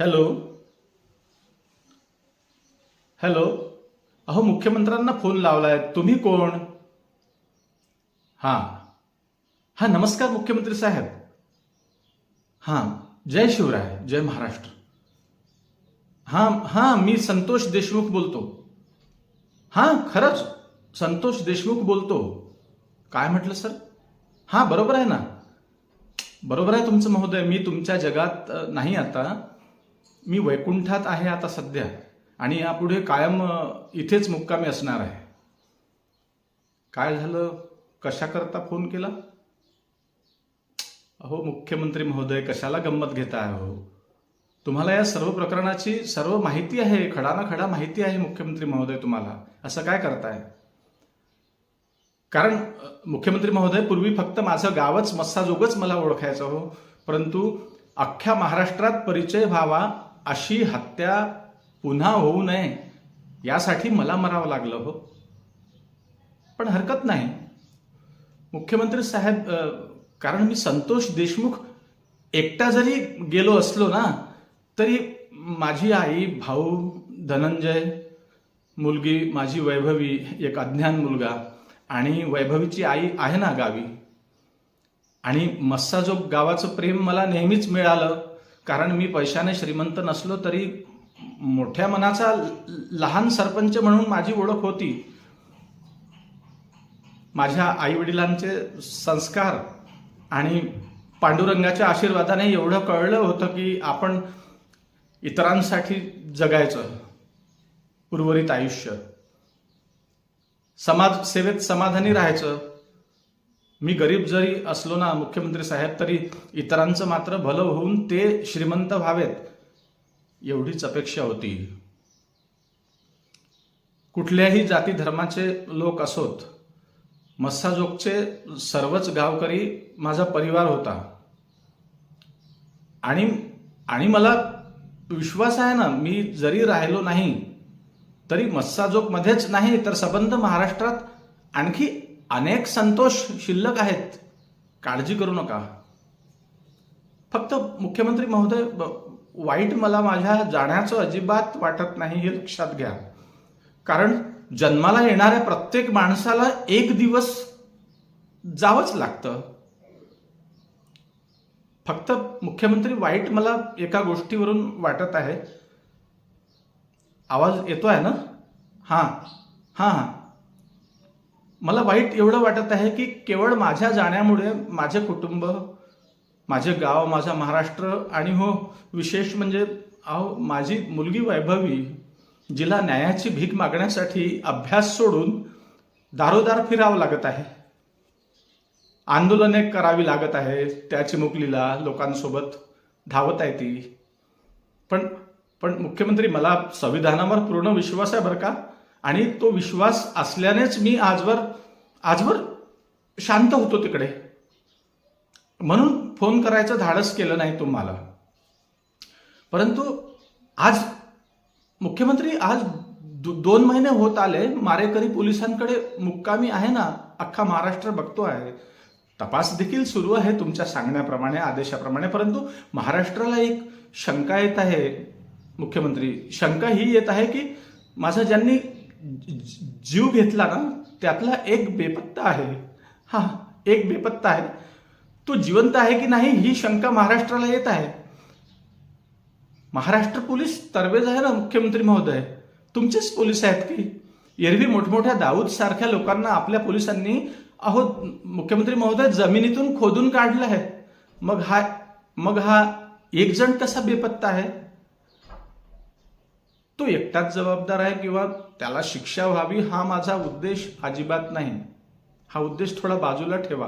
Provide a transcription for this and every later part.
Hello hello अहो मुख्यमंत्र्यांना phone लावलाय. तुम्ही कोण? हां. हां नमस्कार मुख्यमंत्री साहेब. हां जय शिवराय जय महाराष्ट्र. हां हां मी संतोष देशमुख बोलतो. हां खरंच संतोष देशमुख बोलतो. काय म्हटलं सर? हां बरोबर आहे ना? बरोबर आहे तुमचं महोदय. मी तुमच्या जगात नाही आता. मी वैकुंठात आहे आता सध्या. आणि यापुढे कायम इथेच मुक्कामी असणार आहे. काय झालं? कशाकरता फोन केला? अहो मुख्यमंत्री महोदय कशाला गंमत घेताय हो? तुम्हाला या सर्व प्रकरणाची सर्व माहिती आहे खडा ना खडा माहिती आहे मुख्यमंत्री महोदय तुम्हाला. असं काय करताय? कारण मुख्यमंत्री महोदय पूर्वी फक्त माझं गावच मस्साजोगच मला ओळखायचं हो. परंतु अख्ख्या महाराष्ट्रात परिचय व्हावा अशी हत्या पुन्हा होऊ नये यासाठी मला मरावं लागलं हो. पण हरकत नाही. मुख्यमंत्री साहेब कारण मी संतोष देशमुख एकटा जरी गेलो असलो ना तरी माझी आई भाऊ धनंजय मुलगी माझी वैभवी एक अज्ञान मुलगा आणि वैभवीची आई आहे ना गावी. आणि मस्साजोग गावाचं प्रेम मला नेहमीच मिळालं. कारण मी पैशाने श्रीमंत नसलो तरी मोठ्या मनाचा लहान सरपंच म्हणून माझी ओळख होती. माझ्या आई वडिलांचे संस्कार आणि पांडुरंगाच्या आशीर्वादाने एवढं कळलं होतं की आपण इतरांसाठी जगायचं उर्वरित आयुष्य. समाज सेवेत समाधानी राहायचं. मी गरीब जरी असलो ना मुख्यमंत्री साहेब तरी इतरांचं मात्र भलं होऊन ते श्रीमंत व्हावेत एवढीच अपेक्षा होती. कुठल्याही जाती धर्माचे लोक असोत मस्साजोगचे सर्वच गावकरी माझा परिवार होता. आणि आणि मला विश्वास आहे ना मी जरी राहिलो नाही तरी मस्साजोगमध्येच नाही तर सबंध महाराष्ट्रात आणखी अनेक संतोष शिल्लक आहेत. काळजी करू नका. फक्त मुख्यमंत्री महोदय ब- वाईट मला माझ्या जाण्याचं अजिबात वाटत नाही हे लक्षात घ्या. कारण जन्माला येणाऱ्या प्रत्येक माणसाला एक दिवस जावंच लागतं. फक्त मुख्यमंत्री वाईट मला एका गोष्टीवरून वाटत आहे. आवाज येतो आहे ना? हां हां हां. मला वाईट एवढं वाटत आहे की केवळ माझ्या जाण्यामुळे माझे कुटुंब माझे गाव माझा महाराष्ट्र आणि हो विशेष म्हणजे अहो माझी मुलगी वैभवी जिला न्यायाची भीक मागण्यासाठी अभ्यास सोडून दारोदार फिरावं लागत आहे. आंदोलने करावी लागत आहे त्या चिमुकलीला लोकांसोबत धावत आहे ती. पण पण मुख्यमंत्री मला संविधानावर पूर्ण विश्वास आहे बरं का? आणि तो विश्वास असल्यानेच मी आजवर आजवर शांत होतो तिकडे. म्हणून फोन करायचं धाडस केलं नाही तुम्हाला. परंतु आज मुख्यमंत्री आज दो- दोन महिने होत आले मारेकरी पोलिसांकडे मुक्कामी आहे ना अख्खा महाराष्ट्र बघतो आहे. तपास देखील सुरू आहे तुमच्या सांगण्याप्रमाणे आदेशाप्रमाणे परंतु महाराष्ट्राला एक शंका येत आहे मुख्यमंत्री. शंका ही येत आहे की माझा ज्यांनी जीव घेतला ना त्यातला एक बेपत्ता आहे. हा एक बेपत्ता आहे. तो जिवंत आहे की नाही ही शंका महाराष्ट्राला येत आहे. महाराष्ट्र पोलीस तरबेज आहे ना मुख्यमंत्री महोदय? तुमचेच पोलीस आहेत की? एरवी मोठमोठ्या दाऊद सारख्या लोकांना आपल्या पोलिसांनी अहो मुख्यमंत्री महोदय जमिनीतून खोदून काढलं आहे. मग हा मग हा एक जण कसा बेपत्ता आहे? तो एकटाच जबाबदार आहे किंवा त्याला शिक्षा व्हावी हा माझा उद्देश? अजिबात नाही. हा उद्देश थोडा बाजूला ठेवा.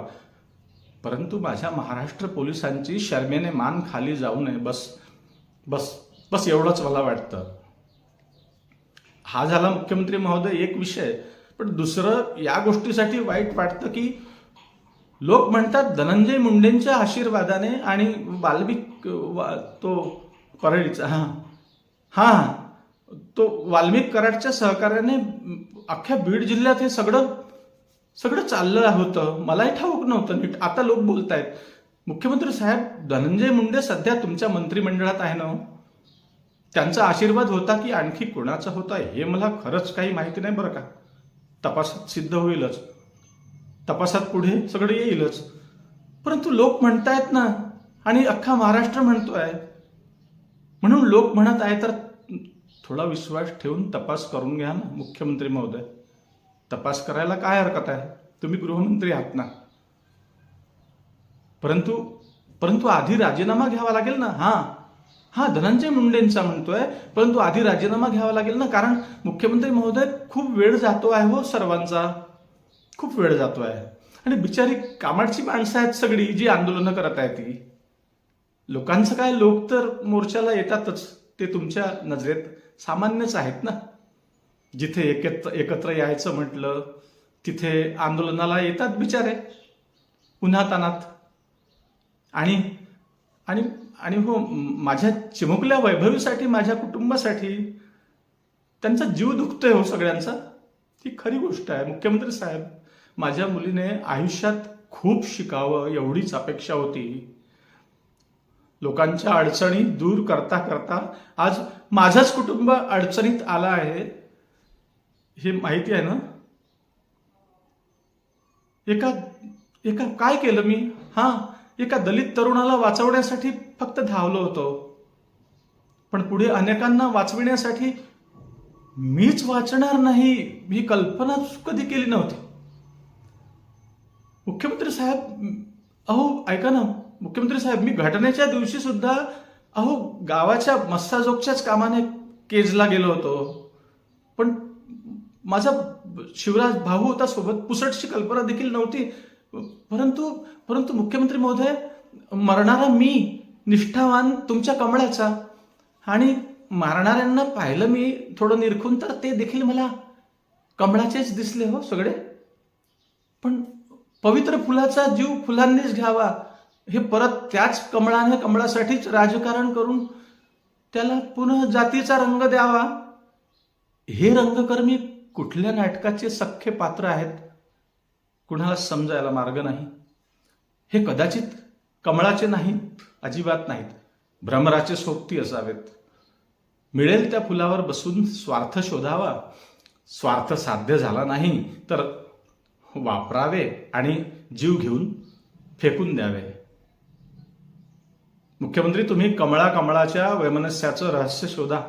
परंतु माझ्या महाराष्ट्र पोलिसांची शर्मेने मान खाली जाऊ नये. बस बस बस एवढंच मला वाटतं. हा झाला मुख्यमंत्री महोदय एक विषय. पण दुसरं या गोष्टीसाठी वाईट वाटतं की लोक म्हणतात धनंजय मुंडेंच्या आशीर्वादाने आणि वाल्मिक वा- तो परळीचा हां हां हां तो वाल्मिक कराडच्या सहकार्याने अख्ख्या बीड जिल्ह्यात हे सगळं सगळं चाललं होतं. मलाही ठाऊक नव्हतं नीट. आता लोक बोलतायत. मुख्यमंत्री साहेब धनंजय मुंडे सध्या तुमच्या मंत्रिमंडळात आहे ना हो? त्यांचा आशीर्वाद होता की आणखी कोणाचा होता हे मला खरंच काही माहिती नाही बरं का. तपासात सिद्ध होईलच. तपासात पुढे सगळं येईलच. परंतु लोक म्हणतायत ना आणि अख्खा महाराष्ट्र म्हणतोय. म्हणून लोक म्हणत आहे तर थोडा विश्वास ठेवून तपास करून घ्या ना मुख्यमंत्री महोदय. तपास करायला काय हरकत आहे? तुम्ही गृहमंत्री आहात ना. परंतु परंतु आधी राजीनामा घ्यावा लागेल ना? हा. हा धनंजय मुंडेंचा म्हणतोय परंतु आधी राजीनामा घ्यावा लागेल ना? कारण मुख्यमंत्री महोदय खूप वेळ जातो आहे हो सर्वांचा. खूप वेळ जातो आहे. आणि बिचारी कामाची माणसं आहेत सगळी जी आंदोलनं करत आहेत ती. लोकांचं काय? लोक तर मोर्चाला येतातच ते तुमच्या नजरेत. सामान्यच आहेत ना. जिथे एकत्र एकत्र यायचं म्हटलं तिथे आंदोलनाला येतात बिचारे. उन्हातानात. आणि आणि आणि हो माझ्या चिमुकल्या वैभवीसाठी माझ्या कुटुंबासाठी त्यांचा जीव दुखतोय हो सगळ्यांचा. ती खरी गोष्ट आहे. मुख्यमंत्री साहेब माझ्या मुलीने आयुष्यात खूप शिकावं एवढीच अपेक्षा होती. लोकांच्या अडचणी दूर करता करता आज माझंच कुटुंब अडचणीत आलं आहे हे माहिती आहे ना? एका एका काय केलं मी? हा एका दलित तरुणाला वाचवण्यासाठी फक्त धावलो होतो. पण पुढे अनेकांना वाचविण्यासाठी मीच वाचणार नाही ही कल्पना कधी केली नव्हती. मुख्यमंत्री साहेब अहो ऐका ना मुख्यमंत्री साहेब मी घटनेच्या दिवशी सुद्धा अहो गावाच्या मस्साजोगच्याच कामाने केजला गेलो होतो. पण माझा शिवराज भाऊ होता सोबत पुसटची कल्पना देखील नव्हती. परंतु परंतु मुख्यमंत्री महोदय मरणारा मी निष्ठावान तुमच्या कमळाचा. आणि मारणाऱ्यांना पाहिलं मी थोडं निरखून तर ते देखील मला कमळाचेच दिसले हो सगळे. पण पवित्र फुलाचा जीव फुलांनीच घ्यावा. हे परत त्याच कमळाने कमळासाठीच राजकारण करून त्याला पुन्हा जातीचा रंग द्यावा. हे रंगकर्मी कुठल्या नाटकाचे सख्खे पात्र आहेत? कुणाला समजायला मार्ग नाही. हे कदाचित कमळाचे नाहीत अजिबात नाहीत. भ्रमराचे सोबती असावेत. मिळेल त्या फुलावर बसून स्वार्थ शोधावा. स्वार्थ साध्य झाला नाही तर वापरावे आणि जीव घेऊन फेकून द्यावे. मुख्यमंत्री तुम्ही कमळा कमळाच्या वैमनस्याचं रहस्य शोधा.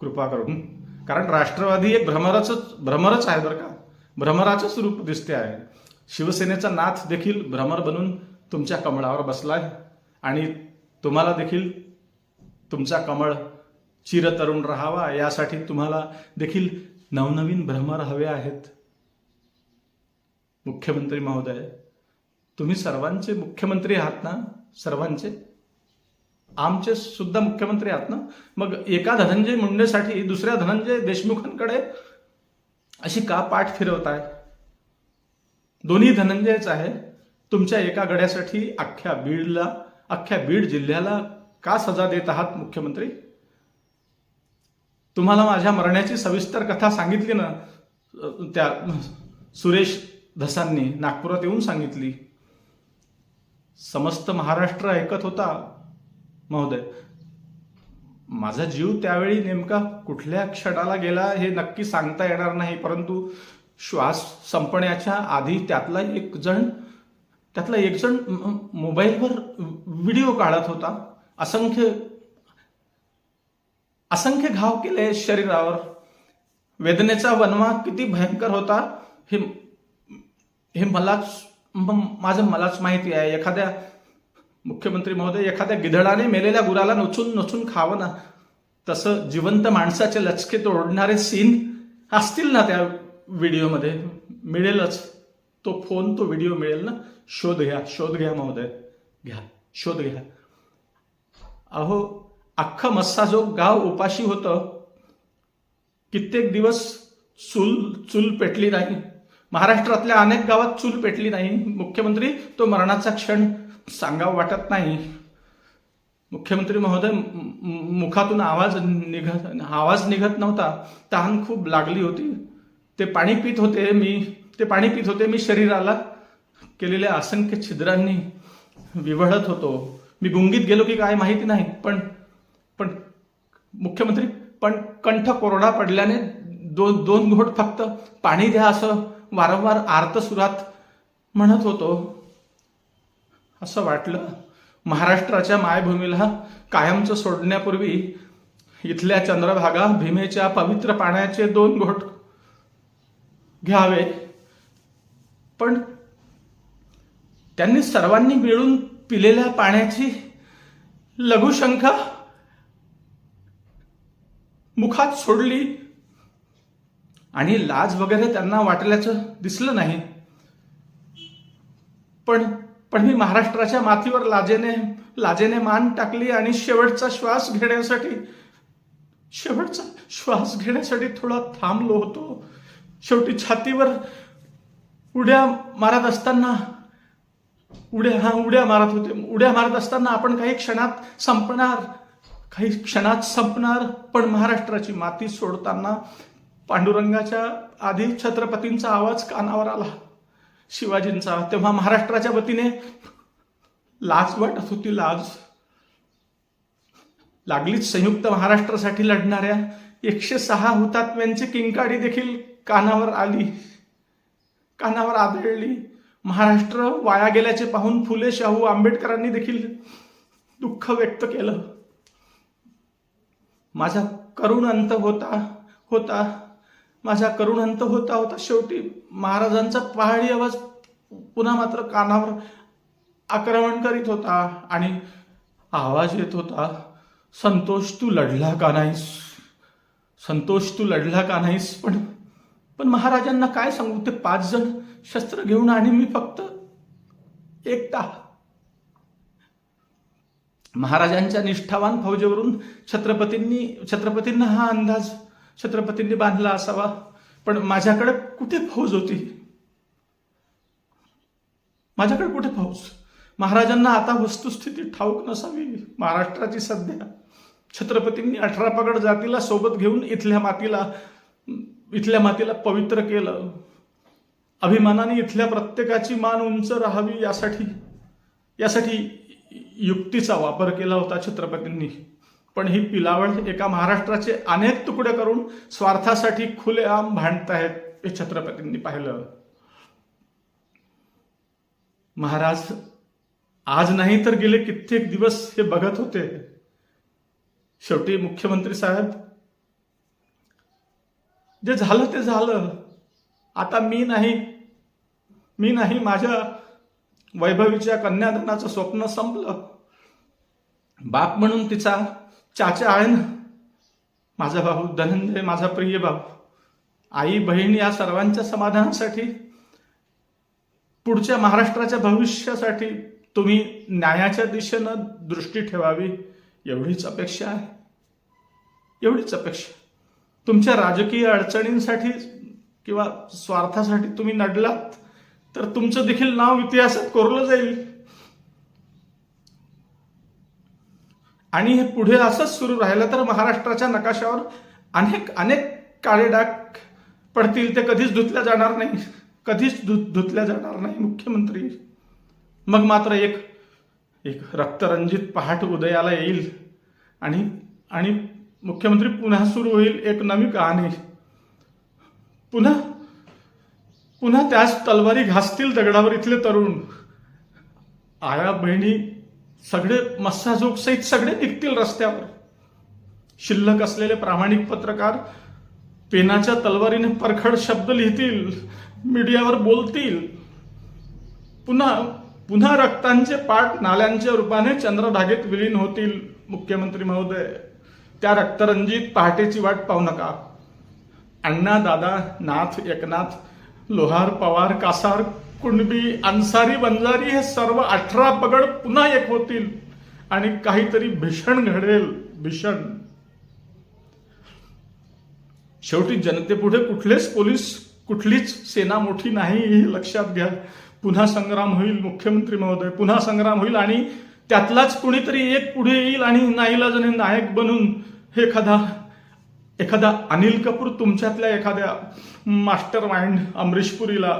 कृपा करून. कारण राष्ट्रवादी एक भ्रमरच भ्रमरच आहे बरं का. भ्रमराचंच रूप दिसते आहे. शिवसेनेचा नाथ देखील भ्रमर बनून तुमच्या कमळावर बसलाय. आणि तुम्हाला देखील तुमचा कमळ चिरतरुण राहावा. यासाठी तुम्हाला देखील नवनवीन भ्रमर हवे आहेत. मुख्यमंत्री महोदय तुम्ही सर्वांचे मुख्यमंत्री आहात ना? सर्वांचे? आमचे सुद्धा मुख्यमंत्री आहात ना. मग एका धनंजय मुंडेसाठी दुसऱ्या धनंजय देशमुखांकडे अशी का पाठ फिरवताय? दोन्ही धनंजयच आहे. तुमच्या एका गड्यासाठी अख्ख्या बीडला अख्ख्या बीड जिल्ह्याला का सजा देत आहात मुख्यमंत्री? तुम्हाला माझ्या मरण्याची सविस्तर कथा सांगितली ना त्या सुरेश धसांनी नागपुरात येऊन सांगितली. समस्त महाराष्ट्र ऐकत होता महोदय माझा जीव त्यावेळी नेमका कुठल्या क्षणाला गेला हे नक्की सांगता येणार नाही परंतु श्वास संपण्याच्या आधी त्यातला एक जण त्यातला एक जण मोबाईलवर व्हिडिओ काढत होता. असंख्य असंख्य घाव केले शरीरावर. वेदनेचा वनवा किती भयंकर होता हे हे मलाच माझं मलाच माहिती आहे. एखाद्या मुख्यमंत्री महोदय एखाद्या गिधडाने मेलेल्या गुराला नोचून नोचून खावं ना? तसं जिवंत माणसाचे लचके तोडणारे सीन असतील ना त्या व्हिडिओमध्ये? मिळेलच. तो फोन तो व्हिडिओ मिळेल ना? शोध घ्या शोध घ्या महोदय. घ्या शोध घ्या. अहो अख्खं मस्साजोग गाव उपाशी होतं. कित्येक दिवस चूल चूल पेटली नाही. महाराष्ट्रातल्या अनेक गावात चूल पेटली नाही. मुख्यमंत्री तो मरणाचा क्षण सांगावं वाटत नाही. मुख्यमंत्री महोदय मुखातून आवाज निघत आवाज निघत नव्हता. तहान खूप लागली होती. ते पाणी पित होते मी ते पाणी पित होते मी शरीराला. केलेल्या असंख्य छिद्रांनी विवळत होतो. मी गुंगीत गेलो की काय माहिती नाही पण पण मुख्यमंत्री पण कंठ कोरडा पडल्याने दोन दोन घोट फक्त पाणी द्या असं वारंवार आर्तसुरात म्हणत होतो. असं वाटलं. महाराष्ट्राच्या मायभूमीला कायमचं सोडण्यापूर्वी इथल्या चंद्रभागा भीमेच्या पवित्र पाण्याचे दोन घोट घ्यावे. पण त्यांनी सर्वांनी मिळून पिलेल्या पाण्याची लघुशंका मुखात सोडली आणि लाज वगैरे त्यांना वाटल्याचं दिसलं नाही. पण पण मी महाराष्ट्राच्या मातीवर लाजेने लाजेने मान टाकली आणि शेवटचा श्वास घेण्यासाठी शेवटचा श्वास घेण्यासाठी थोडा थांबलो होतो. शेवटी छातीवर उड्या मारत असताना उड्या हा उड्या मारत होते. उड्या मारत असताना आपण काही क्षणात संपणार काही क्षणात संपणार पण महाराष्ट्राची माती सोडताना पांडुरंगाच्या आधी छत्रपतींचा आवाज कानावर आला. शिवाजींचा. तेव्हा महाराष्ट्राच्या वतीने लाज वाटत होती लाज. लागलीच संयुक्त महाराष्ट्रासाठी लढणाऱ्या एकशे सहा हुतात्म्यांची किंकाडी देखील कानावर आली. कानावर आदळली. महाराष्ट्र वाया गेल्याचे पाहून फुले शाहू आंबेडकरांनी देखील दुःख व्यक्त केलं. माझा करुण अंत होता होता. माझा करुण अंत होता होता शेवटी महाराजांचा पहाडी आवाज पुन्हा मात्र कानावर आक्रमण करीत होता आणि आवाज येत होता संतोष तू लढला का नाहीस? संतोष तू लढला का नाहीस? पण पण महाराजांना काय सांगू? ते पाच जण शस्त्र घेऊन आणि मी फक्त एकटा. महाराजांच्या निष्ठावान फौजेवरून छत्रपतींनी छत्रपतींना हा अंदाज छत्रपतींनी बांधला असावा. पण माझ्याकडे कुठे फौज होती? माझ्याकडे कुठे फौज? महाराजांना आता वस्तुस्थिती ठाऊक नसावी. महाराष्ट्राची सध्या. छत्रपतींनी अठरा पगड जातीला सोबत घेऊन इथल्या मातीला इथल्या मातीला पवित्र केलं. अभिमानाने इथल्या प्रत्येकाची मान उंच राहावी यासाठी यासाठी युक्तीचा वापर केला होता छत्रपतींनी. पण ही पिलावळ एका महाराष्ट्राचे अनेक तुकडे करून स्वार्थासाठी खुलेआम भांडतायत हे छत्रपतींनी पाहिलं. महाराज आज नाही तर गेले कित्येक दिवस हे बघत होते. शेवटी मुख्यमंत्री साहेब जे झालं ते झालं. आता मी नाही मी नाही माझ्या वैभवीच्या कन्यादानाचं स्वप्न संपलं. बाप म्हणून तिचा चाचा आहे ना माझा भाऊ धनंजय माझा प्रिय भाऊ आई बहीण या सर्वांच्या समाधानासाठी पुढच्या महाराष्ट्राच्या भविष्यासाठी तुम्ही न्यायाच्या दिशेनं दृष्टी ठेवावी एवढीच अपेक्षा आहे. एवढीच अपेक्षा. तुमच्या राजकीय अडचणींसाठी किंवा स्वार्थासाठी तुम्ही नडलात तर तुमचं देखील नाव इतिहासात कोरलं जाईल. आणि हे पुढे असंच सुरू राहिलं तर महाराष्ट्राच्या नकाशावर अनेक अनेक काळे डाग पडतील. ते कधीच धुतल्या जाणार नाही. कधीच धु धुतल्या जाणार नाही मुख्यमंत्री. मग मात्र एक एक रक्तरंजित पहाट उदयाला येईल. आणि आणि मुख्यमंत्री पुन्हा सुरू होईल एक नवी कहाणी. पुन्हा पुन्हा त्याच तलवारी घासतील दगडावर इथले तरुण. आया बहिणी सगळे मस्साजोग सहित सगळे निघतील रस्त्यावर. शिल्लक असलेले प्रामाणिक पत्रकार पेनाच्या तलवारीने परखड शब्द लिहितील मीडियावर बोलतील. पुन्हा पुन्हा रक्तांचे पाठ नाल्यांच्या रूपाने चंद्रधागेत विलीन होतील मुख्यमंत्री महोदय. त्या रक्तरंजित पहाटेची वाट पाहू नका. अण्णा दादा नाथ एकनाथ लोहार पवार कासार कुणबी अन्सारी बंजारी हे सर्व अठरा पगड पुन्हा एक होतील आणि काहीतरी भीषण घडेल भीषण. शेवटी जनतेपुढे कुठलेच पोलीस कुठलीच सेना मोठी नाही हे लक्षात घ्या. पुन्हा संग्राम होईल मुख्यमंत्री महोदय पुन्हा संग्राम होईल आणि त्यातलाच कुणीतरी एक पुढे येईल आणि नाईलाजाने नायक बनून. हे एखादा एखादा अनिल कपूर तुमच्यातल्या एखाद्या मास्टर माइंड अमरीशपुरीला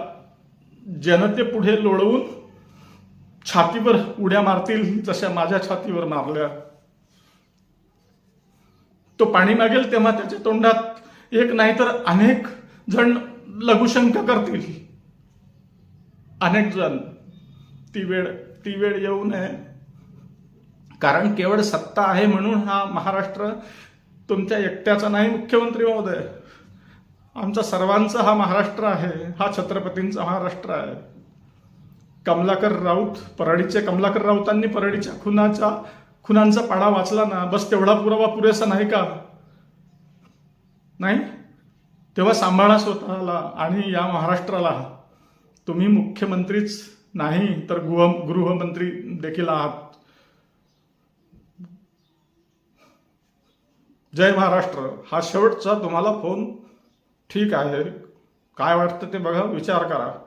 जनतेपुढे लोळवून छातीवर उड्या मारतील जशा माझ्या छातीवर मारल्या. तो पाणी मागेल तेव्हा त्याच्या तोंडात एक नाही तर अनेक जण लघुशंक करतील. अनेक जण. ती वेळ ती वेळ येऊ नये. कारण केवळ सत्ता आहे म्हणून हा महाराष्ट्र तुमच्या एकट्याचा नाही मुख्यमंत्री महोदय. आमचा सर्वांचा हा महाराष्ट्र आहे हा छत्रपतींचा महाराष्ट्र आहे. कमलाकर राऊत परळीचे कमलाकर राऊतांनी परळीच्या खुनाचा खुनांचा पाडा वाचला ना बस तेवढा पुरावा पुरेसा नाही का? नाही? तेव्हा सांभाळा स्वतःला आणि या महाराष्ट्राला. तुम्ही मुख्यमंत्रीच नाही तर गृह गृहमंत्री देखील आहात. जय महाराष्ट्र. हा शेवटचा तुम्हाला फोन ठीक आहे. काय वाटतं ते बघा विचार करा.